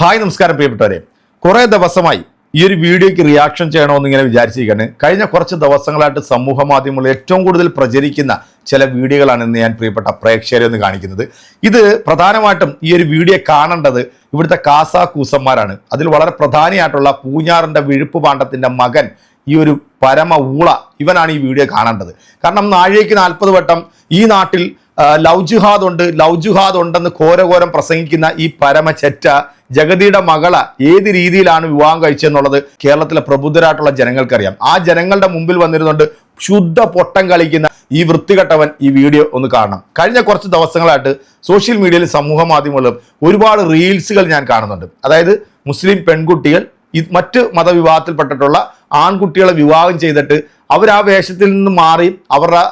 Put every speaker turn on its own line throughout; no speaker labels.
Hi നമസ്കാരം പ്രിയപ്പെട്ടവരെ. കുറേ ദിവസമായി ഈ ഒരു വീഡിയോയ്ക്ക് റിയാക്ഷൻ ചെയ്യണമെന്ന് ഇങ്ങനെ വിചാരിച്ചിരിക്കുകയാണ്. കഴിഞ്ഞ കുറച്ച് ദിവസങ്ങളായിട്ട് സമൂഹ മാധ്യമങ്ങളിൽ ഏറ്റവും കൂടുതൽ പ്രചരിക്കുന്ന ചില വീഡിയോകളാണ് ഇന്ന് ഞാൻ പ്രിയപ്പെട്ട പ്രേക്ഷകരെ ഒന്ന് കാണിക്കുന്നത്. ഇത് പ്രധാനമായിട്ടും ഈ ഒരു വീഡിയോ കാണേണ്ടത് ഇവിടുത്തെ കാസ കൂസന്മാരാണ്. അതിൽ വളരെ പ്രധാനിയായിട്ടുള്ള പൂഞ്ഞാറിന്റെ വിഴുപ്പ് പാണ്ഡത്തിന്റെ മകൻ ഈ ഒരു പരമ ഊള ഇവനാണ് ഈ വീഡിയോ കാണേണ്ടത്. കാരണം നാഴേക്ക് നാൽപ്പത് വട്ടം ഈ നാട്ടിൽ ലൗജുഹാദ് ഉണ്ട് ലവ് ജിഹാദ് ഉണ്ടെന്ന് ഘോരഘോരം പ്രസംഗിക്കുന്ന ഈ പരമ ചെറ്റ ജഗതിയുടെ മകള ഏത് രീതിയിലാണ് വിവാഹം കഴിച്ചെന്നുള്ളത് കേരളത്തിലെ പ്രബുദ്ധരായിട്ടുള്ള ജനങ്ങൾക്കറിയാം. ആ ജനങ്ങളുടെ മുമ്പിൽ വന്നിരുന്നുകൊണ്ട് ശുദ്ധ പൊട്ടം കളിക്കുന്ന ഈ വൃത്തികെട്ടവൻ ഈ വീഡിയോ ഒന്ന് കാണണം. കഴിഞ്ഞ കുറച്ച് ദിവസങ്ങളായിട്ട് സോഷ്യൽ മീഡിയയിൽ സമൂഹ മാധ്യമങ്ങളിലും ഒരുപാട് റീൽസുകൾ ഞാൻ കാണുന്നുണ്ട്. അതായത് മുസ്ലിം പെൺകുട്ടികൾ മറ്റ് മതവിഭാഗത്തിൽപ്പെട്ടിട്ടുള്ള ആൺകുട്ടികളെ വിവാഹം ചെയ്തിട്ട് അവർ ആ വേഷത്തിൽ നിന്ന് മാറി അവരുടെ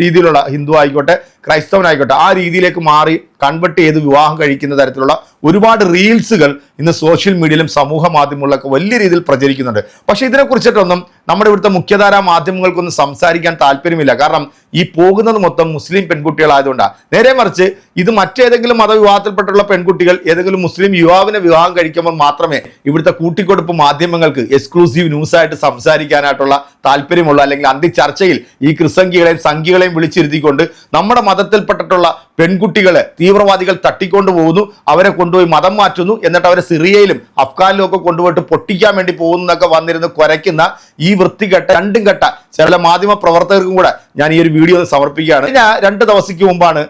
രീതിയിലുള്ള ഹിന്ദു ആയിക്കോട്ടെ ക്രൈസ്തവനായിക്കോട്ടെ ആ രീതിയിലേക്ക് മാറി കൺവെർട്ട് ചെയ്ത് വിവാഹം കഴിക്കുന്ന തരത്തിലുള്ള ഒരുപാട് റീൽസുകൾ ഇന്ന് സോഷ്യൽ മീഡിയയിലും സമൂഹ മാധ്യമങ്ങളിലൊക്കെ വലിയ രീതിയിൽ പ്രചരിക്കുന്നുണ്ട്. പക്ഷേ ഇതിനെക്കുറിച്ചിട്ടൊന്നും നമ്മുടെ ഇവിടുത്തെ മുഖ്യധാരാ മാധ്യമങ്ങൾക്കൊന്നും സംസാരിക്കാൻ താല്പര്യമില്ല. കാരണം ഈ പോകുന്നത് മൊത്തം മുസ്ലിം പെൺകുട്ടികളായതുകൊണ്ടാണ് നേരെ മറിച്ച് ഇത് മറ്റേതെങ്കിലും മതവിവാഹത്തിൽപ്പെട്ടുള്ള പെൺകുട്ടികൾ ഏതെങ്കിലും മുസ്ലിം യുവാവിനെ വിവാഹം കഴിക്കുമ്പോൾ മാത്രമേ ഇവിടുത്തെ കൂട്ടിക്കൊടുപ്പ് മാധ്യമങ്ങൾക്ക് എക്സ്ക്ലൂസീവ് ന്യൂസായിട്ട് സംസാരിക്കാനായിട്ടുള്ള താല്പര്യമുള്ള. അല്ലെങ്കിൽ അന്തി ചർച്ചയിൽ ഈ ക്രിസംഖികളെയും സംഖ്യകളെയും വിളിച്ചിരുത്തിക്കൊണ്ട് നമ്മുടെ മതത്തിൽപ്പെട്ടിട്ടുള്ള പെൺകുട്ടികളെ തീവ്രവാദികൾ തട്ടിക്കൊണ്ടു പോകുന്നു അവരെ കൊണ്ടുപോയി മതം മാറ്റുന്നു എന്നിട്ട് അവരെ സിറിയയിലും അഫ്ഗാനിലും ഒക്കെ കൊണ്ടുപോയിട്ട് പൊട്ടിക്കാൻ വേണ്ടി പോകുന്നു എന്നൊക്കെ വന്നിരുന്ന് കുരയ്ക്കുന്ന ഈ വൃത്തികെട്ട രണ്ടും കെട്ട ചില മാധ്യമ പ്രവർത്തകർക്കും കൂടെ ഞാൻ ഈ ഒരു വീഡിയോ സമർപ്പിക്കുകയാണ്. ഞാൻ രണ്ട് ദിവസത്തേക്ക് മുമ്പാണ്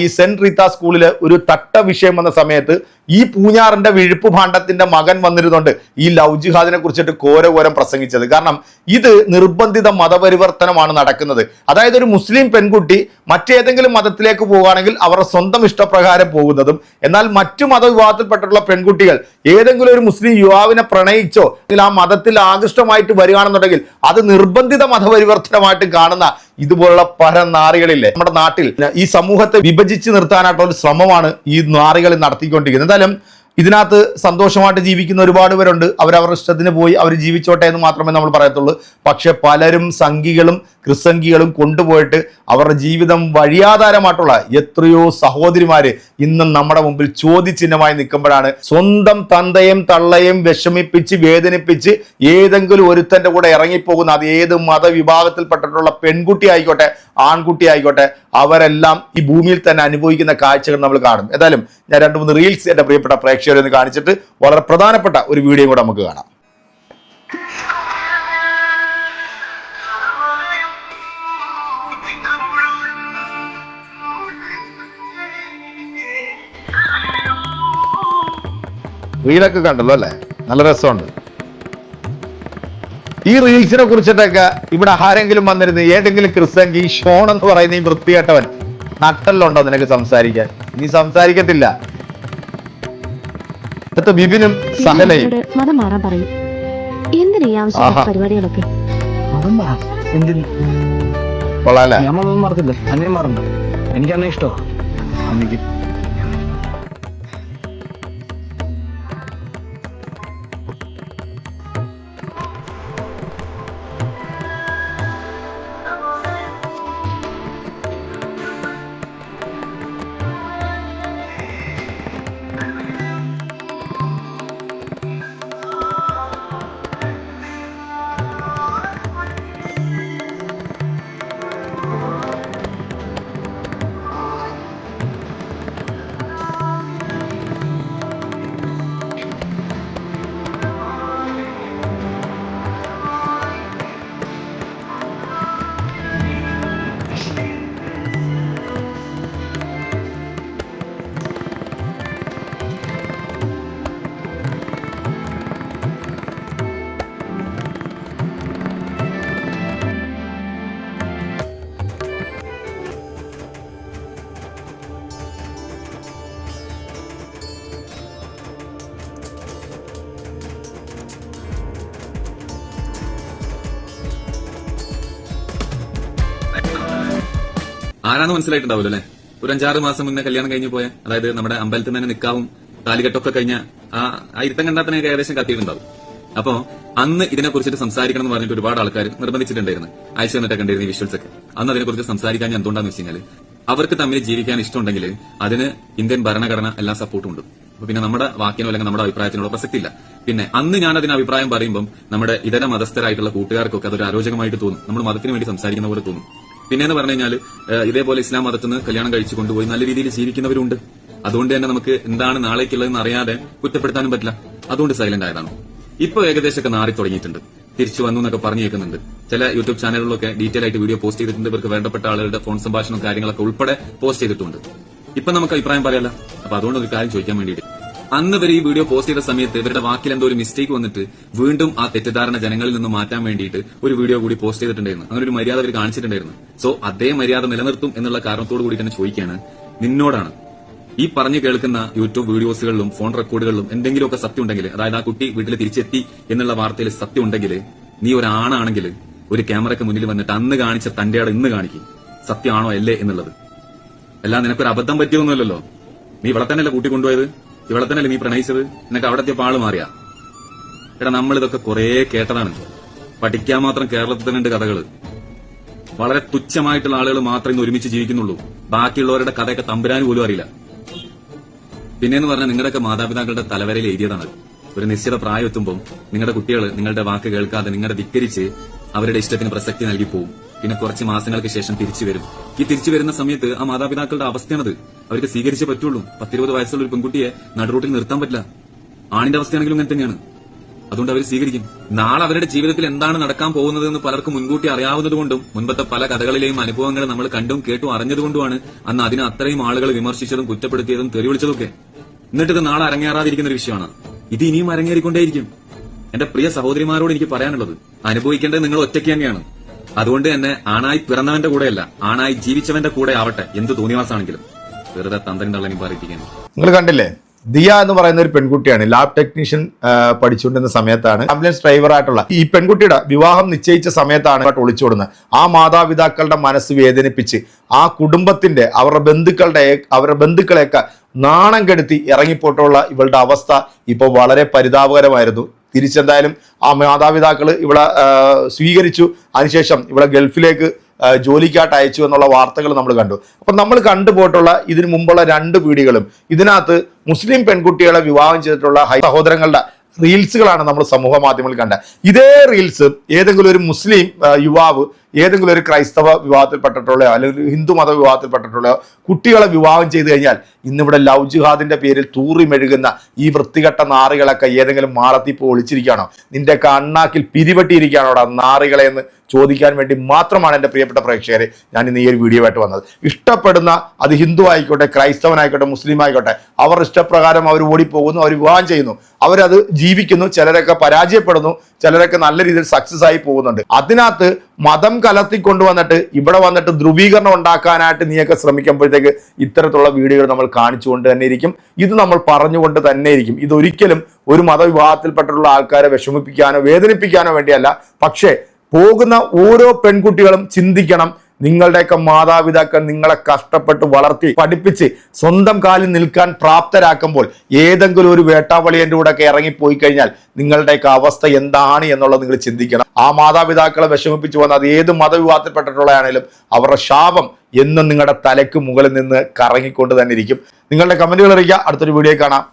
ഈ സെന്റ് റീത്ത സ്കൂളിൽ ഒരു തട്ട വിഷയം വന്ന സമയത്ത് ഈ പൂഞ്ഞാറിന്റെ വിഴുപ്പ് ഭാണ്ഡത്തിന്റെ മകൻ വന്നിരുന്നുണ്ട് ഈ ലവ് ജിഹാദിനെ കുറിച്ചിട്ട് ഘോരഘോരം പ്രസംഗിച്ചത്. കാരണം ഇത് നിർബന്ധിത മതപരിവർത്തനമാണ് നടക്കുന്നത്. അതായത് ഒരു മുസ്ലിം പെൺകുട്ടി മറ്റേതെങ്കിലും മതത്തിലേക്ക് പോകുകയാണെങ്കിൽ അവരുടെ സ്വന്തം ഇഷ്ടപ്രകാരം പോകുന്നതും എന്നാൽ മറ്റു മതവിഭാഗത്തിൽപ്പെട്ടിട്ടുള്ള പെൺകുട്ടികൾ ഏതെങ്കിലും ഒരു മുസ്ലിം യുവാവിനെ പ്രണയിച്ചോ അല്ലെങ്കിൽ ആ മതത്തിൽ ആകൃഷ്ടമായിട്ട് വരികയാണെന്നുണ്ടെങ്കിൽ അത് നിർബന്ധിത മതപരിവർത്തനമായിട്ട് കാണുന്ന ഇതുപോലുള്ള പല നാറികളില്ലേ നമ്മുടെ നാട്ടിൽ ഈ സമൂഹത്തെ വിഭജിച്ച് നിർത്താനായിട്ടുള്ള ഒരു ശ്രമമാണ് ഈ നാറികൾ നടത്തിക്കൊണ്ടിരിക്കുന്നത്. എന്തായാലും ഇതിനകത്ത് സന്തോഷമായിട്ട് ജീവിക്കുന്ന ഒരുപാട് പേരുണ്ട്. അവരവരുടെ ഇഷ്ടത്തിന് പോയി അവർ ജീവിച്ചോട്ടെ എന്ന് മാത്രമേ നമ്മൾ പറയത്തുള്ളൂ. പക്ഷെ പലരും സംഘികളും ക്രിസംഖികളും കൊണ്ടുപോയിട്ട് അവരുടെ ജീവിതം വഴിയാധാരമായിട്ടുള്ള എത്രയോ സഹോദരിമാര് ഇന്നും നമ്മുടെ മുമ്പിൽ ചോദ്യചിഹ്നമായി നിൽക്കുമ്പോഴാണ്. സ്വന്തം തന്തയും തള്ളയും വിഷമിപ്പിച്ച് വേദനിപ്പിച്ച് ഏതെങ്കിലും ഒരുത്തന്റെ കൂടെ ഇറങ്ങിപ്പോകുന്ന അത് ഏത് മതവിഭാഗത്തിൽപ്പെട്ടിട്ടുള്ള പെൺകുട്ടി ആയിക്കോട്ടെ ആൺകുട്ടി ആയിക്കോട്ടെ അവരെല്ലാം ഈ ഭൂമിയിൽ തന്നെ അനുഭവിക്കുന്ന കാഴ്ചകൾ നമ്മൾ കാണും. ഏതായാലും ഞാൻ രണ്ട് മൂന്ന് റീൽസ് എന്റെ പ്രിയപ്പെട്ട പ്രേക്ഷകരെ ഒന്ന് കാണിച്ചിട്ട് വളരെ പ്രധാനപ്പെട്ട ഒരു വീഡിയോ കൂടെ നമുക്ക് കാണാം. റീലൊക്കെ കണ്ടല്ലോ അല്ലേ? നല്ല രസമുണ്ട്. ഈ റീൽസിനെ കുറിച്ചിട്ടൊക്കെ ഇവിടെ ആരെങ്കിലും വന്നിരുന്ന് ഏതെങ്കിലും ക്രിസ്തങ്കി ഷോൺ എന്ന് പറയുന്ന ഈ വൃത്തികെട്ടവൻ നട്ടല്ലുണ്ടോ നിനക്ക് സംസാരിക്കാൻ? നീ സംസാരിക്കത്തില്ല. ഇന്നത്തെ ബിബിനും സഹലയും.
എന്നോട് മതം മാറാൻ പറയും. എന്തിനാ ഈ ആവശ്യമുള്ള പരിപാടികളൊക്കെ?
കൊള്ളാല്ലേ
മറത്തില്ല. അന്നേം മറണ്ട ഇഷ്ടോ അന്നേക്ക്
ആരാന്ന് മനസ്സിലായിട്ടുണ്ടാവില്ല അല്ലെ? ഒരു അഞ്ചാറ് മാസം മുന്നേ കല്യാണം കഴിഞ്ഞ് പോയ അതായത് നമ്മുടെ അമ്പലത്തിൽ തന്നെ നിക്കാവും താലികെട്ടൊക്കെ കഴിഞ്ഞ ആ ഇരുത്തം കണ്ടാൽ തന്നെ ഏകദേശം കത്തിയിട്ടുണ്ടാവും. അപ്പോ അന്ന് ഇതിനെ കുറിച്ചിട്ട് സംസാരിക്കണം എന്ന് പറഞ്ഞിട്ട് ഒരുപാട് ആൾക്കാർ നിർബന്ധിച്ചിട്ടുണ്ടായിരുന്നു. അയച്ചു തന്നിട്ട് ഉണ്ടായിരുന്നു വിഷ്വൽസ് ഒക്കെ. അന്ന് അതിനെ കുറിച്ച് സംസാരിക്കാൻ ഞാൻ എന്തുകൊണ്ടാന്ന് വെച്ച് കഴിഞ്ഞാൽ അവർക്ക് തമ്മിൽ ജീവിക്കാൻ ഇഷ്ടമുണ്ടെങ്കിൽ അതിന് ഇന്ത്യൻ ഭരണഘടന എല്ലാ സപ്പോർട്ടും ഉണ്ട്. പിന്നെ നമ്മുടെ വാക്കിനോ അല്ലെങ്കിൽ നമ്മുടെ അഭിപ്രായത്തിനോട് പ്രസക്തി ഇല്ല പിന്നെ അന്ന് ഞാൻ അതിന് അഭിപ്രായം പറയുമ്പോൾ നമ്മുടെ ഇതര മതസ്ഥരായിട്ടുള്ള കൂട്ടുകാർക്കൊക്കെ അതൊരു അരോചകമായിട്ട് തോന്നും. നമ്മൾ മതത്തിന് വേണ്ടി സംസാരിക്കുന്ന പോലെ തോന്നും. പിന്നെ എന്ന് പറഞ്ഞു കഴിഞ്ഞാൽ ഇതേപോലെ ഇസ്ലാം മതത്തിൽ നിന്ന് കല്യാണം കഴിച്ചു കൊണ്ടുപോയി നല്ല രീതിയിൽ ജീവിക്കുന്നവരുണ്ട്. അതുകൊണ്ട് തന്നെ നമുക്ക് എന്താണ് നാളേക്കുള്ളതെന്ന് അറിയാതെ കുറ്റപ്പെടുത്താനും പറ്റില്ല. അതുകൊണ്ട് സൈലന്റ് ആയതാണ്. ഇപ്പൊ ഏകദേശമൊക്കെ നാറി തുടങ്ങിയിട്ടുണ്ട്. തിരിച്ചു വന്നു എന്നൊക്കെ പറഞ്ഞു കേൾക്കുന്നുണ്ട്. ചില യൂട്യൂബ് ചാനലുകളൊക്കെ ഡീറ്റെയിൽ ആയിട്ട് വീഡിയോ പോസ്റ്റ് ചെയ്തിട്ടുണ്ട്. ഇവർക്ക് വേണ്ടപ്പെട്ട ആളുകളുടെ ഫോൺ സംഭാഷണവും കാര്യങ്ങളൊക്കെ ഉൾപ്പെടെ പോസ്റ്റ് ചെയ്തിട്ടുണ്ട്. ഇപ്പൊ നമുക്ക് അഭിപ്രായം പറയാല്ല അപ്പൊ അതുകൊണ്ട് ഒരു കാര്യം ചോദിക്കാൻ വേണ്ടിയിട്ട്. അന്ന് ഇവർ ഈ വീഡിയോ പോസ്റ്റ് ചെയ്ത സമയത്ത് ഇവരുടെ വാക്കിൽ എന്തോ ഒരു മിസ്റ്റേക്ക് വന്നിട്ട് വീണ്ടും ആ തെറ്റിദ്ധാരണ ജനങ്ങളിൽ നിന്ന് മാറ്റാൻ വേണ്ടിയിട്ട് ഒരു വീഡിയോ കൂടി പോസ്റ്റ് ചെയ്തിട്ടുണ്ടായിരുന്നു. അങ്ങനെ ഒരു മര്യാദ അവർ കാണിച്ചിട്ടുണ്ടായിരുന്നു. സോ അതേ മര്യാദ നിലനിർത്തും എന്നുള്ള കാരണത്തോടു കൂടി തന്നെ ചോദിക്കുകയാണ് നിന്നോടാണ്. ഈ പറഞ്ഞു കേൾക്കുന്ന യൂട്യൂബ് വീഡിയോസുകളിലും ഫോൺ റെക്കോർഡുകളിലും എന്തെങ്കിലുമൊക്കെ സത്യം ഉണ്ടെങ്കിൽ അതായത് ആ കുട്ടി വീട്ടിൽ തിരിച്ചെത്തി എന്നുള്ള വാർത്തയിൽ സത്യം ഉണ്ടെങ്കിൽ നീ ഒരാണാണെങ്കിൽ ഒരു ക്യാമറയ്ക്ക് മുന്നിൽ വന്നിട്ട് അന്ന് കാണിച്ച തന്റെ അവിടെ ഇന്ന് കാണിക്കും. സത്യമാണോ അല്ലേ എന്നുള്ളത്. അല്ല നിനക്കൊരു അബദ്ധം പറ്റിയൊന്നുമല്ലല്ലോ നീ ഇവിടെ തന്നെയല്ലേ കൂട്ടിക്കൊണ്ടുപോയത്? ഇവിടെ തന്നെയല്ലേ നീ പ്രണയിച്ചത്? നിനക്ക് അവിടെ എത്തിയപ്പോൾ ആൾ മാറിയാ. എടാ നമ്മൾ ഇതൊക്കെ കുറെ കേട്ടതാണ്. പഠിക്കാൻ മാത്രം കേരളത്തിൽ തന്നെ ഉണ്ട് കഥകൾ. വളരെ തുച്ഛമായിട്ടുള്ള ആളുകൾ മാത്രമേ ഇന്ന് ഒരുമിച്ച് ജീവിക്കുന്നുള്ളൂ. ബാക്കിയുള്ളവരുടെ കഥയൊക്കെ തമ്പുരാൻ പോലും അറിയില്ല. പിന്നെന്ന് പറഞ്ഞാൽ നിങ്ങളുടെയൊക്കെ മാതാപിതാക്കളുടെ തലവരയിൽ എഴുതിയതാണ്. ഒരു നിശ്ചിത പ്രായം എത്തുമ്പോൾ നിങ്ങളുടെ കുട്ടികൾ നിങ്ങളുടെ വാക്ക് കേൾക്കാതെ നിങ്ങളുടെ ധിക്കരിച്ച് അവരുടെ ഇഷ്ടത്തിന് പ്രസക്തി നൽകി പോകും പിന്നെ കുറച്ച് മാസങ്ങൾക്ക് ശേഷം തിരിച്ചു വരും. ഈ തിരിച്ചു വരുന്ന സമയത്ത് ആ മാതാപിതാക്കളുടെ അവസ്ഥയാണത്. അവർക്ക് സ്വീകരിച്ചേ പറ്റുള്ളൂ. പത്തിരുപത് വയസ്സുള്ള ഒരു പെൺകുട്ടിയെ നടുറൂട്ടിൽ നിർത്താൻ പറ്റില്ല. ആണിന്റെ അവസ്ഥയാണെങ്കിലും അങ്ങനെ തന്നെയാണ്. അതുകൊണ്ട് അവർ സ്വീകരിക്കും. നാളെ അവരുടെ ജീവിതത്തിൽ എന്താണ് നടക്കാൻ പോകുന്നത് എന്ന് പലർക്കും മുൻകൂട്ടി അറിയാവുന്നതുകൊണ്ടും മുൻപത്തെ പല കഥകളിലെയും അനുഭവങ്ങൾ നമ്മൾ കണ്ടും കേട്ടും അറിഞ്ഞതുകൊണ്ടുമാണ് അന്ന് അതിന് അത്രയും ആളുകൾ വിമർശിച്ചതും കുറ്റപ്പെടുത്തിയതും തെറിവിളിച്ചതൊക്കെ എന്നിട്ട് ഇത് നാളെ അരങ്ങേറാതിരിക്കുന്ന ഒരു വിഷയമാണ്. ഇത് ഇനിയും അരങ്ങേറിക്കൊണ്ടേയിരിക്കും. എന്റെ പ്രിയ സഹോദരിമാരോട് എനിക്ക് പറയാനുള്ളത് അനുഭവിക്കേണ്ടത് നിങ്ങൾ ഒറ്റയ്ക്ക് തന്നെയാണ്. അതുകൊണ്ട് തന്നെ ആണായി പിറന്നവന്റെ കൂടെയല്ല ആണായി ജീവിച്ചവന്റെ കൂടെ ആവട്ടെ എന്ത് തോന്നിയവാസാണെങ്കിലും വെറുതെ തന്ത്രം തള്ളനി
നിങ്ങൾ കണ്ടില്ലേ? ദിയ എന്ന് പറയുന്ന ഒരു പെൺകുട്ടിയാണ്. ലാബ് ടെക്നീഷ്യൻ പഠിച്ചുകൊണ്ടിരുന്ന സമയത്താണ്. ആംബുലൻസ് ഡ്രൈവറായിട്ടുള്ള ഈ പെൺകുട്ടിയുടെ വിവാഹം നിശ്ചയിച്ച സമയത്താണ് ഒളിച്ചോടുന്നത് ആ മാതാപിതാക്കളുടെ മനസ്സ് വേദനിപ്പിച്ച് ആ കുടുംബത്തിന്റെ അവരുടെ ബന്ധുക്കളുടെ അവരുടെ ബന്ധുക്കളെയൊക്കെ നാണം കെടുത്തി ഇറങ്ങിപ്പോട്ടുള്ള ഇവളുടെ അവസ്ഥ ഇപ്പോൾ വളരെ പരിതാപകരമായിരുന്നു. തിരിച്ചെന്തായാലും ആ മാതാപിതാക്കൾ ഇവിടെ സ്വീകരിച്ചു. അതിനുശേഷം ഇവിടെ ഗൾഫിലേക്ക് ജോലിക്കായിട്ട് അയച്ചു എന്നുള്ള വാർത്തകൾ നമ്മൾ കണ്ടു. അപ്പം നമ്മൾ കണ്ടുപോയിട്ടുള്ള ഇതിനു മുമ്പുള്ള രണ്ട് പീടികളും ഇതിനകത്ത് മുസ്ലിം പെൺകുട്ടികളെ വിവാഹം ചെയ്തിട്ടുള്ള ഹൈ സഹോദരങ്ങളുടെ റീൽസുകളാണ് നമ്മൾ സമൂഹ മാധ്യമങ്ങളിൽ കണ്ടത്. ഇതേ റീൽസ് ഏതെങ്കിലും ഒരു മുസ്ലിം യുവാവ് ഏതെങ്കിലും ഒരു ക്രൈസ്തവ വിവാഹത്തിൽപ്പെട്ടിട്ടുള്ളയോ അല്ലെങ്കിൽ ഹിന്ദു മത വിവാഹത്തിൽപ്പെട്ടിട്ടുള്ളയോ കുട്ടികളെ വിവാഹം ചെയ്തു കഴിഞ്ഞാൽ ഇന്നിവിടെ ലവ് ജിഹാദിന്റെ പേരിൽ തൂറി മെഴുകുന്ന ഈ വൃത്തികെട്ട നാറികളൊക്കെ ഏതെങ്കിലും മാളത്തിൽ പോയി ഒളിച്ചിരിക്കുകയാണോ? നിന്റെ കണ്ണാക്കിൽ അവിടെ നാറികളെ എന്ന് ചോദിക്കാൻ വേണ്ടി മാത്രമാണ് എന്റെ പ്രിയപ്പെട്ട പ്രേക്ഷകരെ ഞാൻ ഇന്ന് ഈ ഒരു വീഡിയോ ആയിട്ട് വന്നത്. ഇഷ്ടപ്പെടുന്ന അത് ഹിന്ദു ആയിക്കോട്ടെ ക്രൈസ്തവനായിക്കോട്ടെ മുസ്ലിം ആയിക്കോട്ടെ അവർ ഇഷ്ടപ്രകാരം അവർ ഓടിപ്പോകുന്നു അവർ വിവാഹം ചെയ്യുന്നു. അവരത് ജീവിക്കുന്നു ചിലരൊക്കെ പരാജയപ്പെടുന്നു ചിലരൊക്കെ നല്ല രീതിയിൽ സക്സസ് ആയി പോകുന്നുണ്ട്. അതിനകത്ത് മതം കലർത്തി കൊണ്ടുവന്നിട്ട് ഇവിടെ വന്നിട്ട് ധ്രുവീകരണം ഉണ്ടാക്കാനായിട്ട് നീയൊക്കെ ശ്രമിക്കുമ്പോഴത്തേക്ക് ഇത്തരത്തിലുള്ള വീഡിയോകൾ നമ്മൾ കാണിച്ചുകൊണ്ട് തന്നെ ഇരിക്കും. ഇത് നമ്മൾ പറഞ്ഞുകൊണ്ട് തന്നെ ഇരിക്കും. ഇതൊരിക്കലും ഒരു മതവിഭാഗത്തിൽപ്പെട്ടിട്ടുള്ള ആൾക്കാരെ വിഷമിപ്പിക്കാനോ വേദനിപ്പിക്കാനോ വേണ്ടിയല്ല. പക്ഷേ പോകുന്ന ഓരോ പെൺകുട്ടികളും ചിന്തിക്കണം. നിങ്ങളുടെയൊക്കെ മാതാപിതാക്കൾ നിങ്ങളെ കഷ്ടപ്പെട്ട് വളർത്തി പഠിപ്പിച്ച് സ്വന്തം കാലിൽ നിൽക്കാൻ പ്രാപ്തരാക്കുമ്പോൾ ഏതെങ്കിലും ഒരു വേട്ടാവളിയന്റെ ഒക്കെ ഇറങ്ങിപ്പോയി കഴിഞ്ഞാൽ നിങ്ങളുടെയൊക്കെ അവസ്ഥ എന്താണ് എന്നുള്ളത് നിങ്ങൾ ചിന്തിക്കണം. ആ മാതാപിതാക്കളെ വിഷമിപ്പിച്ചു വന്ന അത് ഏത് മതവിഭാഗത്തിൽപ്പെട്ടിട്ടുള്ളതാണേലും അവരുടെ ശാപം എന്നും നിങ്ങളുടെ തലയ്ക്ക് മുകളിൽ നിന്ന് കറങ്ങിക്കൊണ്ട് തന്നെ ഇരിക്കും. നിങ്ങളുടെ കമന്റുകൾ അറിയിക്കുക. അടുത്തൊരു വീഡിയോ കാണാം.